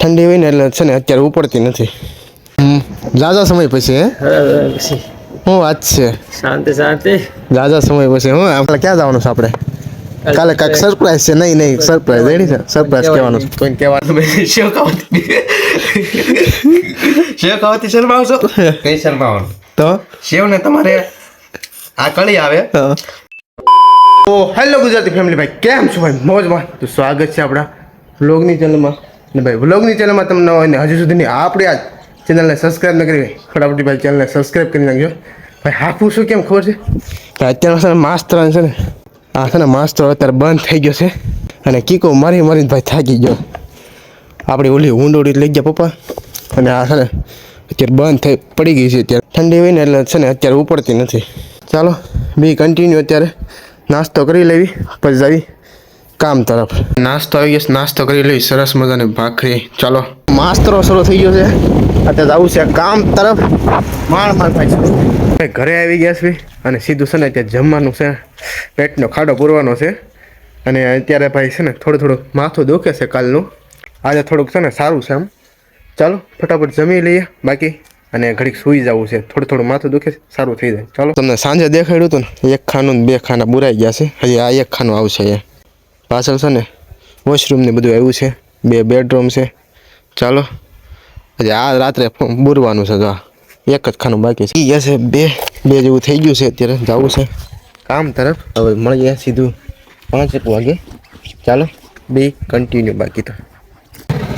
ઠંડી હોય ને એટલે છે ને અત્યારે ઉપડતી નથી. જાજા સમય પછી હે? શું વાત છે? શાંતિ શાંતિ. જાજા સમય પછી હું આપણે ક્યાં જવાનું છે આપણે? કાલે કાંઈક સરપ્રાઈઝ છે? નહીં નહીં સરપ્રાઈઝ રેડી છે. સરપ્રાઈઝ કહેવાનું છે. કોઈને કહેવાનું શેવ ખાવાથી શરમાવશો? કઈ શરમાવાનું? તો? શેવ ને તમારે આ કળી આવે. તો હેલો ગુજરાતી ફેમિલી ભાઈ કેમ છો ભાઈ? મોજમાં. તો સ્વાગત છે આપણા લોગની ચેનલમાં. ને ભાઈ વ્લોગની ચેનલમાં તમને હોય ને, હજુ સુધીની આપણી આ ચેનલને સબસ્ક્રાઈબ ન કરી ફટાફટી ભાઈ ચેનલને સબસ્ક્રાઈબ કરી નાખજો. ભાઈ, હાફું શું કેમ ખબર છે? અત્યારે છે ને માસ્તર છે ને, આ છે ને માસ્તર અત્યારે બંધ થઈ ગયો છે. અને કીકો મારી મારીને ભાઈ થાકી ગયો. આપણી ઓલી ઊંડોડી લઈ ગયા પપ્પા. અને આ છે ને, અત્યારે બંધ થઈ પડી ગઈ છે અત્યારે. ઠંડી હોય ને એટલે છે ને અત્યારે ઉપડતી નથી. ચાલો, બી કન્ટિન્યુ અત્યારે. નાસ્તો કરી લેવી, પછી જાવી. કામ તરફ. નાસ્તો આવી ગયો નાસ્તો કરી લેવી સરસ મજાની ભાખરી. ચાલો. માસ્તરો શરૂ થઈ ગયો છે. અત્યારે આવું છે કામ તરફ. માણ માણ ભાઈ ઘરે આવી ગયા છે અને સીધું છે ને ત્યાં જમવાનું છે. પેટનો ખાડો પૂરવાનો છે. અને અત્યારે ભાઈ છે ને થોડું થોડું માથું દુખે છે કાલનું. આજે થોડુંક છે ને સારું છે આમ ચાલો ફટાફટ જમી લઈએ. બાકી અને ઘડીક સૂઈ જવું છે. થોડું થોડું માથું દુખે છે, સારું થઈ જાય. ચાલો. તમને સાંજે દેખાડ્યું હતું ને એક ખાનું બે ખાના બુરાઈ ગયા છે. હજી આ એક ખાનું આવશે અહીંયા. પાછળ છે ને વોશરૂમ ને બધું આવ્યું છે. બે બેડરૂમ છે. ચાલો. હજી આ રાત્રે બોરવાનું છે જો એક જ ખાનું બાકી છે. એ હશે બે. બે જેવું થઈ ગયું છે અત્યારે. જવું છે. કામ તરફ. હવે મળીએ સીધું પાંચ એક વાગે. ચાલો. બે કન્ટિન્યુ બાકી તો.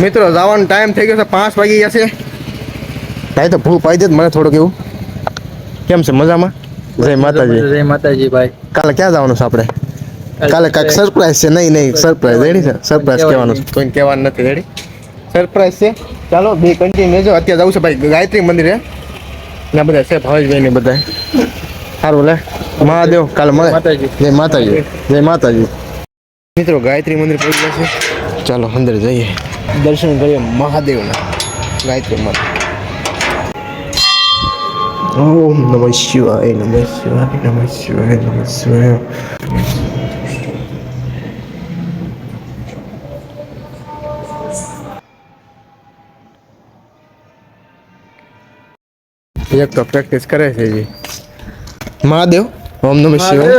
મિત્રો જવાનો ટાઈમ થઈ ગયો છે પાંચ વાગી ગયા છે. ભાઈ તો ભૂ પાઈ દે જ મને થોડુંક એવું. કેમ છે? મજામાં? જય માતાજી. જય માતાજી ભાઈ. કાલે ક્યાં જવાનું છે આપણે? કાલે કાંઈક સરપ્રાઈઝ છે? નહીં નહીં સરપ્રાઈઝ રેડી છે? સરપ્રાઈઝ કહેવાનું છે? કોઈને કહેવાનું નથી રેડી સરપ્રાઈઝ છે? ચાલો બે કન્ટિન્યુ જો. અત્યારે જવું છે ભાઈ ગાયત્રી મંદિરે. ને બધા છે ભાવેશભાઈ ને બધા સારું લે. મહાદેવ કાલે મળે. માતાજી. જય માતાજી. જય માતાજી. મિત્રો ગાયત્રી મંદિર પહોંચી ગયા છે. ચાલો અંદર જઈએ. દર્શન કરીએ મહાદેવના. ગાયત્રી મંદિર. ઓમ નમઃ શિવાય નમઃ શિવાય નમઃ શિવાય નમઃ શિવાય. એક તો પ્રેક્ટિસ કરે છે જી. મહાદેવ ઓમ નમઃ શિવાય.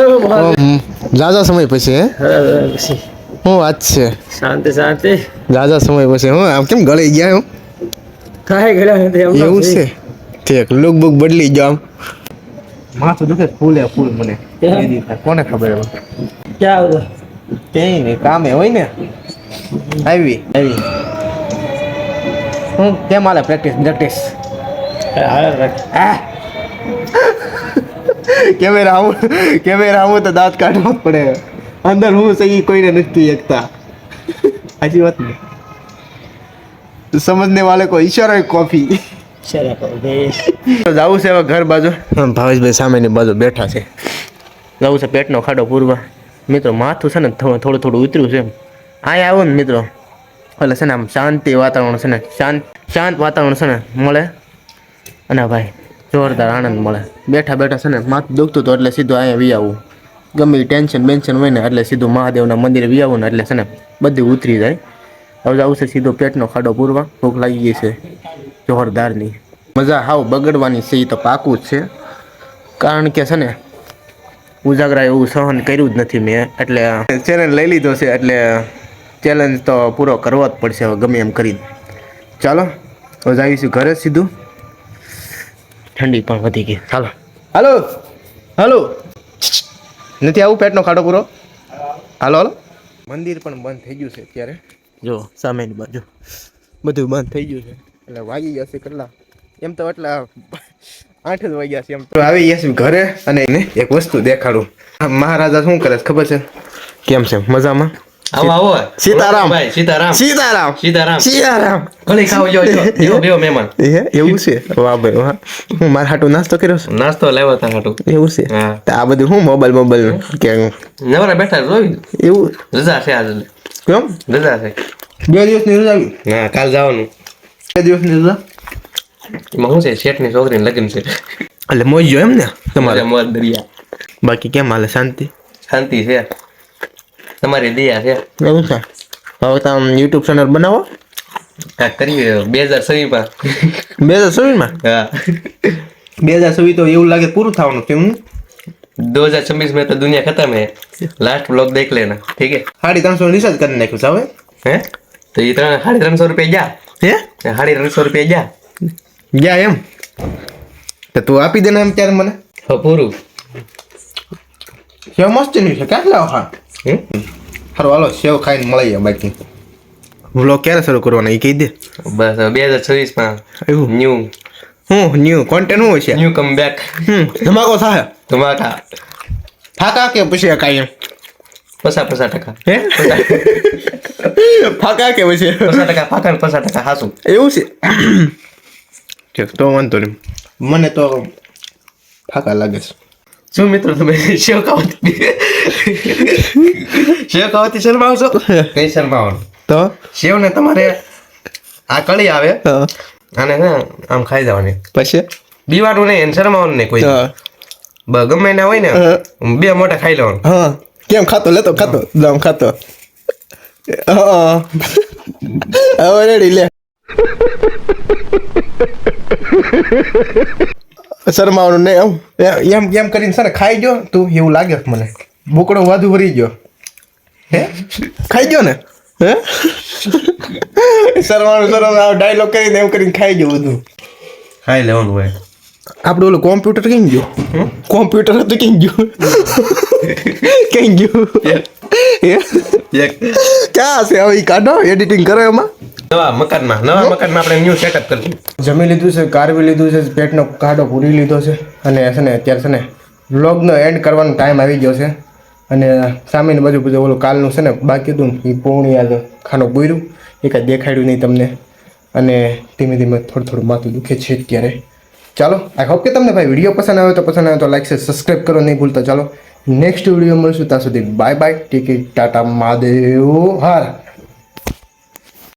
ઓમ ઝાઝા સમય પછી હે? હવે પછી. શું વાત છે? શાંતિ શાંતિ. ઝાઝા સમય પછી હું આમ કેમ ગળી ગયા હું કાંઈ ગયા નથી એમ એવું છે. ઠીક લુક બુક બદલી ગયો આમ. માથું દુખે ફૂલે ફૂલ મને. કેમ? એ દી થાય. કોને ખબર હવે ક્યાં આવતો? ક્યાંય નહીં કામે હોય ને. આવી આવી. હું કેમ હાલે પ્રેક્ટિસ પ્રેક્ટિસ? હાલે રાખ આ કેમેરા આવું કેમેરા આવું તો દાંત કાઢવા જ પડે. અંદર હું છે ઈ કોઈને નથી એકતા. સાચી વાત ને સમજને વાલે કોઈ ઈશારો કોફી. જવું છે હવે ઘર બાજુ. ભાવેશભાઈ સામેની બાજુ બેઠા છે. જવું છે પેટનો ખાડો પૂરવા. મિત્રો માથું છે ને થોડું થોડું થોડું ઉતર્યું છે હા આવો ને મિત્રો. એટલે છે ને આમ શાંતિ વાતાવરણ છે ને શાંત શાંત વાતાવરણ છે ને મળે. અને ભાઈ, જોરદાર આનંદ મળે. બેઠા બેઠા છે ને, માથું દુખતું હતું એટલે સીધું અહીંયા વી આવું. ગમે ટેન્શન બેન્શન હોય ને એટલે સીધું મહાદેવના મંદિરે વી આવું ને એટલે છે ને, બધું ઉતરી જાય. હવે છે સીધો પેટનો ખાડો પૂરવા, ભૂખ લાગી ગઈ છે. જોરદારની મજા હાવ બગડવાની છે એ તો પાકું જ છે. કારણ કે છે ને ઉજાગરા એવું સહન કર્યું જ નથી મેં, એટલે ચેલેન્જ લઈ લીધો છે, એટલે ચેલેન્જ તો પૂરો કરવો જ પડશે, હવે ગમે એમ કરીને. ચાલો, હવે આવીશું ઘરે સીધું. ઠંડી પણ વધી ગઈ. ચાલો હાલો. હાલો. નથી આવું પેટનો ખાડો પૂરો? હાલો હાલો. મંદિર પણ બંધ થઈ ગયું છે અત્યારે. જો સામેની બાજુ. બધું બંધ થઈ ગયું છે. એટલે વાગી ગયા છે કેટલા? એમ તો એટલા આઠ જ વાગ્યા છે એમ. તો આવી ગયા છે ઘરે અને એને એક વસ્તુ દેખાડું. મહારાજા શું કરે ખબર છે? કેમ છે? મજામાં? આવો આવો સીતારામ. ભાઈ સીતારામ સીતારામ સીતારામ સીતારામ ભલે ખાવ જો જો બેવો મહેમાન એ એવું છે વાહ ભાઈ વાહ હું મારા હાટું નાસ્તો કર્યો છે નાસ્તો લેવો તા હાટુ એવું છે હા. તો આ બધું હું મોબાઈલ મોબાઈલ કે નવરા બેઠા જોઈ એવું રજા છે આજે કેમ રજા છે બે દિવસની રજા આવી હા કાલ જવાનું બે દિવસની રજા એમાં શું છે શેઠની છોકરીને લગ્ન છે એટલે મોજ જો એમ ને તમારે મોજ મોર દરિયા બાકી કેમ હાલે શાંતિ શાંતિ છે તમારી દયા છે એવું છે હવે તમે યુટ્યુબ ચેનલ બનાવો કાંઈક કરીએ બે હજાર છવ્વીસમાં બે હજાર છવ્વીસમાં હા બે હજાર છવ્વીસ તો એવું લાગે પૂરું થવાનું કેમ दो हजार छब्बीस में तो दुनिया खत्म है लास्ट ब्लॉग देख लेना ठीक है સાડી ત્રણસો રિચાર્જ કરી નાખ્યું છે હવે हैं तो ये त्रण साढ़े तीन सौ रुपये जा હે साढ़े तीन सौ रुपये जा ગયા એમ તો તું આપી દે ને એમ ત્યારે મને हो पूरू સેવ મસ્ત નહીં છે ક્યાં લાવો હા हम्म? સારું હાલો સેવ ખાઈને મળીએ બાકી વ્લોગ ક્યારે શરૂ કરવાનો એ કહી દે બસ બે હજાર છવ્વીસમાં એવું ન્યૂ હું ન્યૂ કોન્ટેન્ટ શું છે ન્યુ કમ બેક હમ ધમાકો થાય ધમાકા ફાકા કે પછી કાંઈ એમ પસા પચાસ ટકા હે ફાકા કે પછી પચાસ ટકા ફાકા પસા પચાસ ટકા હાસું એવું છે તો વાંધો નહીં મને તો ફાકા લાગે છે શું મિત્રો તમે શેવ ખાવાથી શરમાવશો? કઈ શરમાવાનું? તો? શેવ ને તમારે આ કળી આવે અને ને આમ ખાઈ જવાની. પછી? બીવાનું નહીં એને શરમાવાનું નહીં કોઈ. ગમે ના હોય ને બે મોટા ખાઈ લેવાનું. હા. કેમ ખાતો? લેતો ખાતો. જામ ખાતો. હવે રેડી લે. શરમાવાનું નહીં એમ? એમ એમ કરીને સર ખાઈ ગયો. તું એવું લાગે મને. બોકડો વાધુ ભરી ગયો. હે? ખાઈ ગયો ને? હે? શરમાનું શરમ ડાયલોગ કરીને એમ કરીને ખાઈ ગયો બધું. ખાઈ લેવાનું હોય. આપણે ઓલું કોમ્પ્યુટર કઈ ગયું? કોમ્પ્યુટર હતું કઈ ગયું? કઈ ગયું? ક્યાં હશે? હવે કાઢો એડિટિંગ કરો એમાં. નવા મકાનમાં નવા મકાનમાં આપણે ન્યૂ સેટઅપ કરશું જમી લીધું છે કારવી લીધું છે પેટનો કાઢો પૂરી લીધો છે અને છે ને અત્યારે છે ને વ્લોગનો એન્ડ કરવાનો ટાઈમ આવી ગયો છે. અને સામેની બાજુ બધું ઓલું કાલનું છે ને બાકી હતું એ પૂર્ણ આજે ખાનું પૂર્યું એ કાંઈ દેખાડ્યું નહીં તમને. અને ધીમે ધીમે થોડું થોડું માથું દુખે છે અત્યારે. ચાલો આઈ હોપ કે તમને ભાઈ વીડિયો પસંદ આવે તો પસંદ આવે તો લાઈક છે સબસ્ક્રાઈબ કરો નહીં ભૂલતા. ચાલો નેક્સ્ટ વીડિયો મળશું ત્યાં સુધી બાય બાય ટિકિટ ટાટા મહાદેવ હાર.